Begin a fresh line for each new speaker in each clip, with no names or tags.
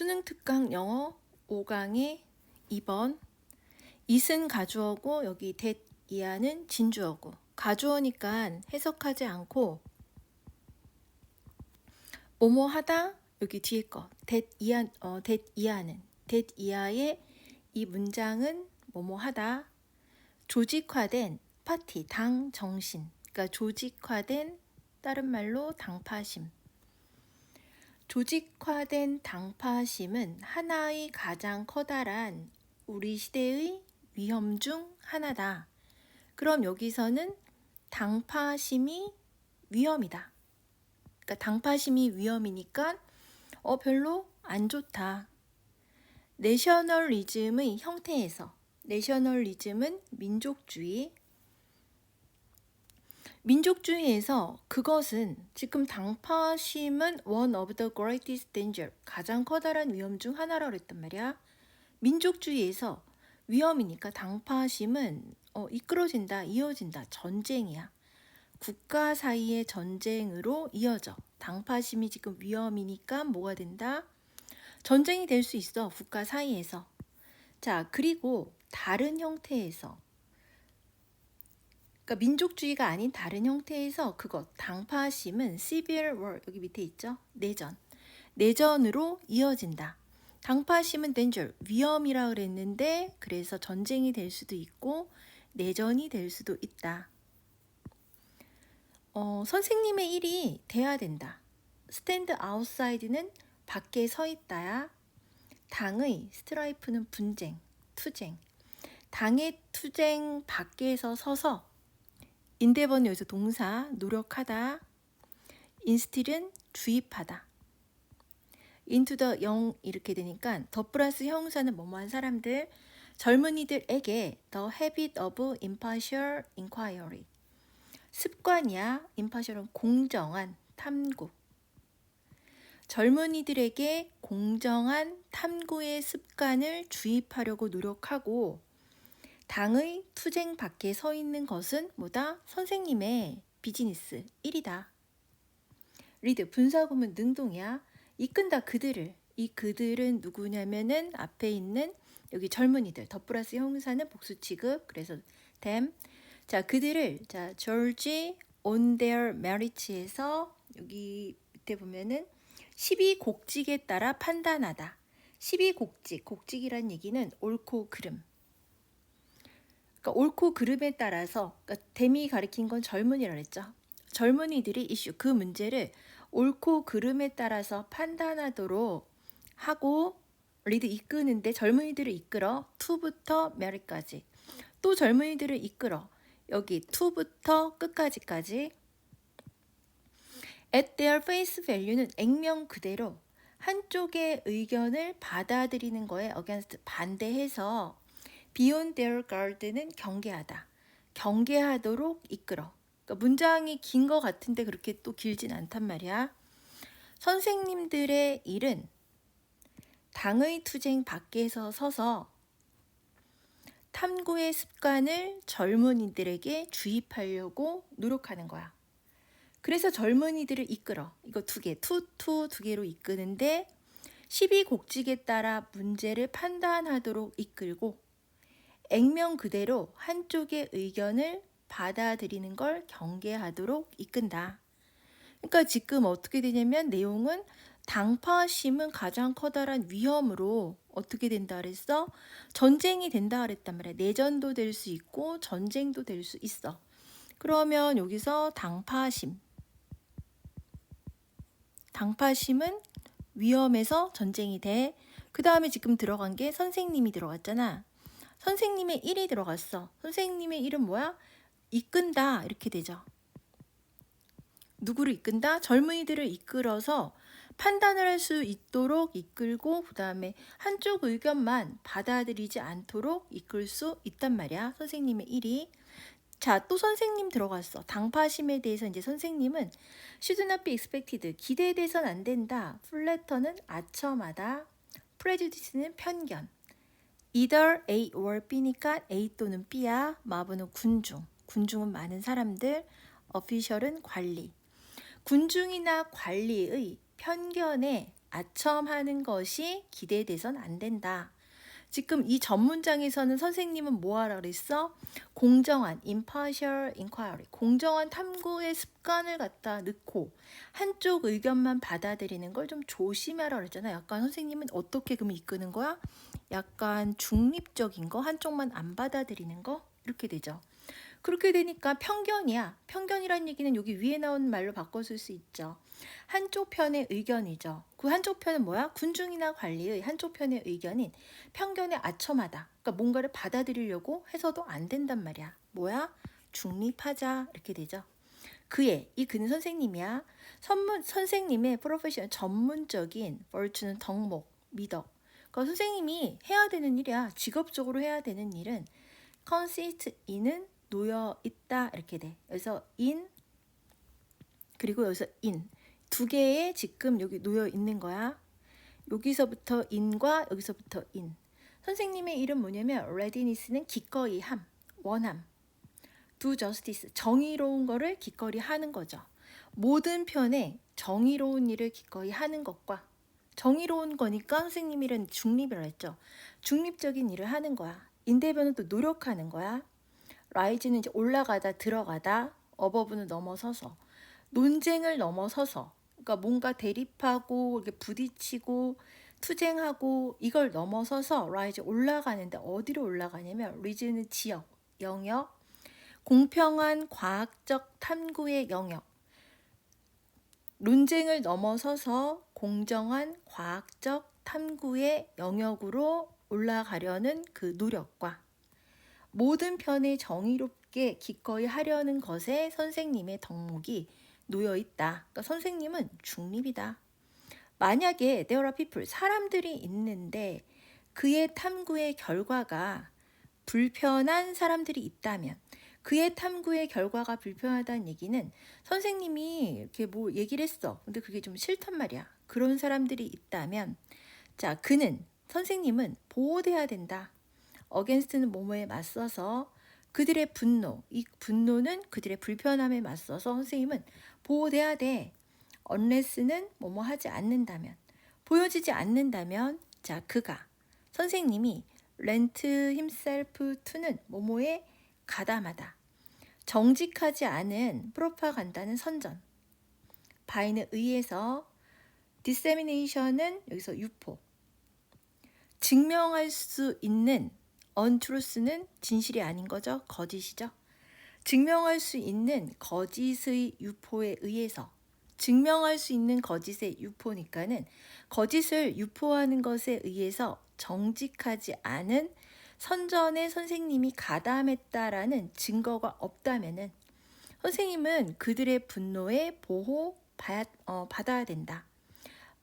수능 특강 영어 5강의 2번. 이은 가주어고 여기 that 이하는 진주어고. 가주어니까 해석하지 않고 뭐뭐 하다? 여기 뒤에 거. that 이하 어 that 이하는. that 이하의 이 문장은 뭐뭐 하다? 조직화된 파티 당 정신. 그러니까 조직화된 다른 말로 당파심 조직화된 당파심은 하나의 가장 커다란 우리 시대의 위험 중 하나다. 그럼 여기서는 당파심이 위험이다. 그러니까 당파심이 위험이니까 어 별로 안 좋다. 내셔널리즘의 형태에서 내셔널리즘은 민족주의 민족주의에서 그것은 지금 당파심은 one of the greatest danger 가장 커다란 위험 중 하나라고 했단 말이야. 민족주의에서 위험이니까 당파심은 어, 이끌어진다, 이어진다, 전쟁이야. 국가 사이의 전쟁으로 이어져. 당파심이 지금 위험이니까 뭐가 된다? 전쟁이 될 수 있어. 국가 사이에서. 자, 그리고 다른 형태에서 그러니까 민족주의가 아닌 다른 형태에서 그것 당파심은 civil war 여기 밑에 있죠? 내전. 내전으로 이어진다. 당파심은 danger 위험이라 그랬는데 그래서 전쟁이 될 수도 있고 내전이 될 수도 있다. 어, 선생님의 일이 돼야 된다. stand outside는 밖에 서 있다야. 당의 스트라이프는 분쟁 투쟁. 당의 투쟁 밖에서 서서 인데버는 여기서 동사 노력하다. 인스틸은 주입하다. the 영 이렇게 되니까 더 플러스 형사는 뭐뭐한 사람들 젊은이들에게 the habit of impartial inquiry 습관이야 impartial은 공정한 탐구 젊은이들에게 공정한 탐구의 습관을 주입하려고 노력하고 당의 투쟁 밖에 서 있는 것은 뭐다? 선생님의 비즈니스 1이다. 리드 분사구문 능동이야. 이끈다 그들을. 이 그들은 누구냐면은 앞에 있는 여기 젊은이들. 더 플러스 형사는 복수 취급. 그래서 them. 자, 그들을 자, George on their marriage에서 여기 밑에 보면은 12곡직에 따라 판단하다. 12곡직, 곡직이란 얘기는 옳고 그름. 그러니까 옳고 그름에 따라서 그러니까 댐이 가리킨 건 젊은이라 그랬죠. 젊은이들이 이슈 그 문제를 옳고 그름에 따라서 판단하도록 하고 리드 이끄는데 젊은이들을 이끌어 투부터 메리까지 또 젊은이들을 이끌어 여기 투부터 끝까지까지 at their face value는 액면 그대로 한쪽의 의견을 받아들이는 거에 against 반대해서 beyond their guard는 경계하다. 경계하도록 이끌어. 그러니까 문장이 긴 것 같은데 그렇게 또 길진 않단 말이야. 선생님들의 일은 당의 투쟁 밖에서 서서 탐구의 습관을 젊은이들에게 주입하려고 노력하는 거야. 그래서 젊은이들을 이끌어. 이거 두 개, 투, 투 두 개로 이끄는데 12곡직에 따라 문제를 판단하도록 이끌고 액면 그대로 한쪽의 의견을 받아들이는 걸 경계하도록 이끈다. 그러니까 지금 어떻게 되냐면 내용은 당파심은 가장 커다란 위험으로 어떻게 된다 그랬어? 전쟁이 된다 그랬단 말이야. 내전도 될 수 있고 전쟁도 될 수 있어. 그러면 여기서 당파심. 당파심은 위험에서 전쟁이 돼. 그 다음에 지금 들어간 게 선생님이 들어갔잖아. 선생님의 일이 들어갔어. 선생님의 일은 뭐야? 이끈다. 이렇게 되죠. 누구를 이끈다? 젊은이들을 이끌어서 판단을 할 수 있도록 이끌고 그 다음에 한쪽 의견만 받아들이지 않도록 이끌 수 있단 말이야. 선생님의 일이. 자, 또 선생님 들어갔어. 당파심에 대해서 이제 선생님은 should not be expected. 기대돼선 안 된다. 플래터는 아첨하다. prejudice는 편견. Either A or B니까 A 또는 B야. 마부는 군중. 군중은 많은 사람들. official은 관리. 군중이나 관리의 편견에 아첨하는 것이 기대돼선 안 된다. 지금 이 전 문장에서는 선생님은 뭐 하라 그랬어? 공정한 impartial inquiry, 공정한 탐구의 습관을 갖다 넣고 한쪽 의견만 받아들이는 걸 좀 조심하라 그랬잖아. 약간 선생님은 어떻게 그럼 이끄는 거야? 약간 중립적인 거, 한쪽만 안 받아들이는 거 이렇게 되죠. 그렇게 되니까 편견이야. 편견이란 얘기는 여기 위에 나온 말로 바꿔 쓸 수 있죠. 한쪽 편의 의견이죠. 그 한쪽 편은 뭐야? 군중이나 관리의 한쪽 편의 의견인 편견에 아첨하다. 그러니까 뭔가를 받아들이려고 해서도 안 된단 말이야. 뭐야? 중립하자 이렇게 되죠. 그의 이 그는 선생님이야. 선문 선생님의 프로페셔널 전문적인 벌주는 덕목, 미덕. 그러니까 선생님이 해야 되는 일이야. 직업적으로 해야 되는 일은 consist in은 놓여 있다 이렇게 돼. 그래서 in 그리고 여기서 in 두 개의 지금 여기 놓여 있는 거야. 여기서부터 in과 여기서부터 in. 선생님의 이름 뭐냐면 readiness는 기꺼이 함, 원함. do justice 정의로운 거를 기꺼이 하는 거죠. 모든 편에 정의로운 일을 기꺼이 하는 것과 정의로운 거니까 선생님 일은 중립이라 했죠. 중립적인 일을 하는 거야. 인대변은 또 노력하는 거야. 라이즈는 이제 올라가다 들어가다 어버브는 넘어서서 논쟁을 넘어서서 그러니까 뭔가 대립하고 이렇게 부딪히고 투쟁하고 이걸 넘어서서 라이즈 올라가는데 어디로 올라가냐면 리즈는 지역, 영역, 공평한 과학적 탐구의 영역, 논쟁을 넘어서서 공정한 과학적 탐구의 영역으로 올라가려는 그 노력과 모든 편에 정의롭게 기꺼이 하려는 것에 선생님의 덕목이 놓여 있다. 그러니까 선생님은 중립이다. 만약에 there are people 사람들이 있는데 그의 탐구의 결과가 불편한 사람들이 있다면 그의 탐구의 결과가 불편하다는 얘기는 선생님이 이렇게 뭐 얘기를 했어. 근데 그게 좀 싫단 말이야. 그런 사람들이 있다면 자, 그는 선생님은 보호돼야 된다. 어겐스트는 뭐뭐에 맞서서 그들의 분노, 이 분노는 그들의 불편함에 맞서서 선생님은 보호돼야 돼. 언레스는 뭐뭐 하지 않는다면, 보여지지 않는다면, 자, 그가, 선생님이 렌트 힘셀프 투는 뭐뭐에 가담하다. 정직하지 않은 프로파간다는 선전. 바인에 의해서 디세미네이션은 여기서 유포. 증명할 수 있는 untruth는 진실이 아닌 거죠. 거짓이죠. 증명할 수 있는 거짓의 유포에 의해서 증명할 수 있는 거짓의 유포니까는 거짓을 유포하는 것에 의해서 정직하지 않은 선전의 선생님이 가담했다라는 증거가 없다면은 선생님은 그들의 분노에 보호 어, 받아야 된다.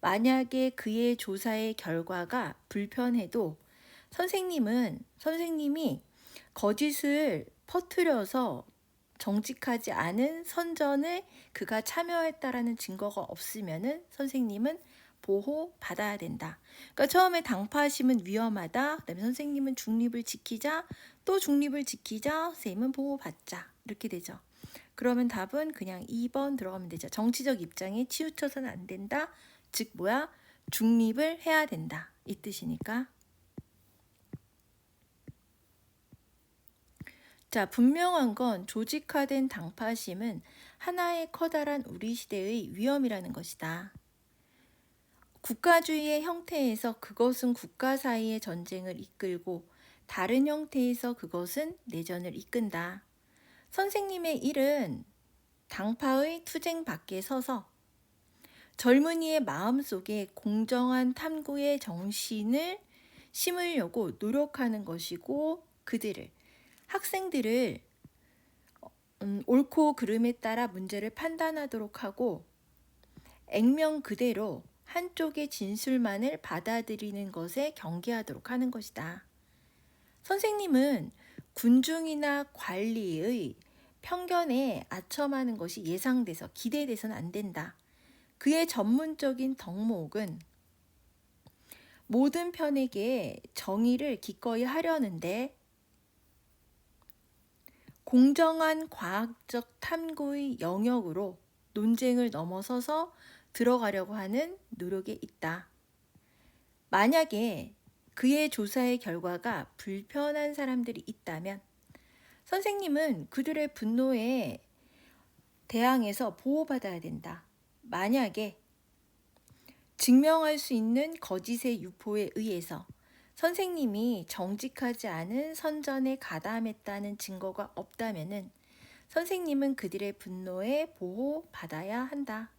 만약에 그의 조사의 결과가 불편해도 선생님은 선생님이 거짓을 퍼뜨려서 정직하지 않은 선전에 그가 참여했다라는 증거가 없으면은 선생님은 보호 받아야 된다. 그러니까 처음에 당파심은 위험하다. 그다음에 선생님은 중립을 지키자. 또 중립을 지키자. 선생님은 보호 받자. 이렇게 되죠. 그러면 답은 그냥 2번 들어가면 되죠. 정치적 입장에 치우쳐서는 안 된다. 즉 뭐야? 중립을 해야 된다. 이 뜻이니까. 자, 분명한 건 조직화된 당파심은 하나의 커다란 우리 시대의 위험이라는 것이다. 국가주의의 형태에서 그것은 국가 사이의 전쟁을 이끌고 다른 형태에서 그것은 내전을 이끈다. 선생님의 일은 당파의 투쟁 밖에 서서 젊은이의 마음 속에 공정한 탐구의 정신을 심으려고 노력하는 것이고 그들을 학생들을 음, 옳고 그름에 따라 문제를 판단하도록 하고 액면 그대로 한쪽의 진술만을 받아들이는 것에 경계하도록 하는 것이다. 선생님은 군중이나 관리의 편견에 아첨하는 것이 예상돼서 기대돼서는 안 된다. 그의 전문적인 덕목은 모든 편에게 정의를 기꺼이 하려는데 공정한 과학적 탐구의 영역으로 논쟁을 넘어서서 들어가려고 하는 노력에 있다. 만약에 그의 조사의 결과가 불편한 사람들이 있다면 선생님은 그들의 분노에 대항해서 보호받아야 된다. 만약에 증명할 수 있는 거짓의 유포에 의해서 선생님이 정직하지 않은 선전에 가담했다는 증거가 없다면은 선생님은 그들의 분노에 보호받아야 한다.